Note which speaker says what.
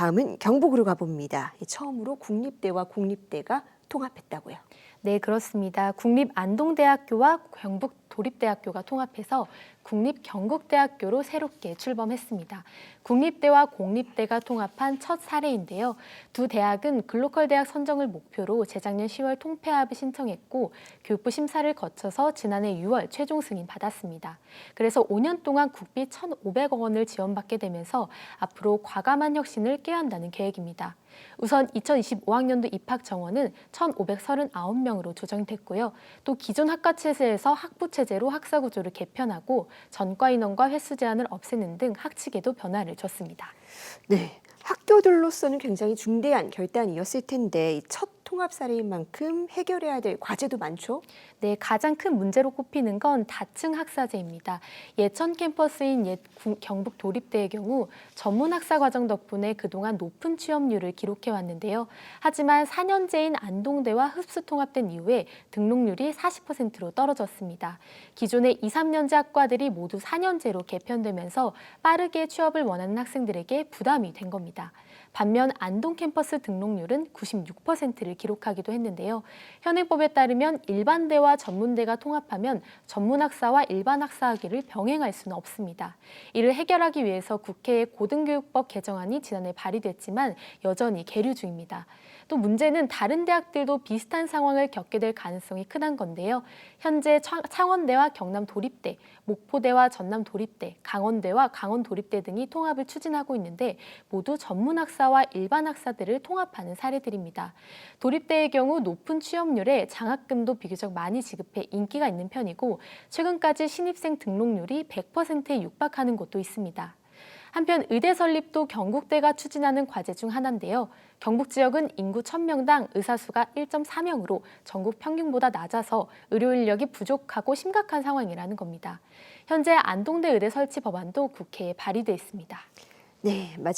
Speaker 1: 다음은 경북으로 가봅니다. 처음으로 국립대와 공립대가 통합했다고요.
Speaker 2: 네, 그렇습니다. 국립안동대학교와 경북 도립대학교가 통합해서 국립경북대학교로 새롭게 출범했습니다. 국립대와 공립대가 통합한 첫 사례인데요. 두 대학은 글로컬 대학 선정을 목표로 재작년 10월 통폐합을 신청했고 교육부 심사를 거쳐서 지난해 6월 최종 승인 받았습니다. 그래서 5년 동안 국비 1,500억 원을 지원받게 되면서 앞으로 과감한 혁신을 꾀한다는 계획입니다. 우선 2025학년도 입학 정원은 1,539명 으로 조정됐고요. 또 기존 학과 체제에서 학부 체제로 학사 구조를 개편하고 전과 인원과 횟수 제한을 없애는 등 학칙에도 변화를 줬습니다.
Speaker 1: 네, 학교들로서는 굉장히 중대한 결단이었을 텐데 이첫 통합 사례인 만큼 해결해야 될 과제도 많죠.
Speaker 2: 네, 가장 큰 문제로 꼽히는 건 다층 학사제입니다. 예천 캠퍼스인 옛 구- 경북 도립대의 경우 전문 학사 과정 덕분에 그동안 높은 취업률을 기록해 왔는데요. 하지만 4년제인 안동대와 흡수 통합된 이후에 등록률이 40%로 떨어졌습니다. 기존의 2, 3년제 학과들이 모두 4년제로 개편되면서 빠르게 취업을 원하는 학생들에게 부담이 된 겁니다. 반면 안동 캠퍼스 등록률은 96%를 기록하기도 했는데요. 현행법에 따르면 일반대와 전문대가 통합하면 전문학사와 일반학사학위를 병행할 수는 없습니다. 이를 해결하기 위해서 국회의 고등교육법 개정안이 지난해 발의됐지만 여전히 계류 중입니다. 또 문제는 다른 대학들도 비슷한 상황을 겪게 될 가능성이 크단 건데요. 현재 창- 창원대와 경남 도립대, 목포대와 전남 도립대, 강원대와 강원 도립대 등이 통합을 추진하고 있는데 모두 전문학사 와 일반 학사들을 통합하는 사례들입니다. 도립대의 경우 높은 취업률에 장학금도 비교적 많이 지급해 인기가 있는 편이고 최근까지 신입생 등록률이 100%에 육박하는 곳도 있습니다. 한편 의대 설립도 경북대가 추진하는 과제 중 하나인데요. 경북 지역은 인구 1000명당 의사 수가 1.4명으로 전국 평균보다 낮아서 의료 인력이 부족하고 심각한 상황이라는 겁니다. 현재 안동대 의대 설치 법안도 국회에 발의돼 있습니다.
Speaker 1: 네, 마지막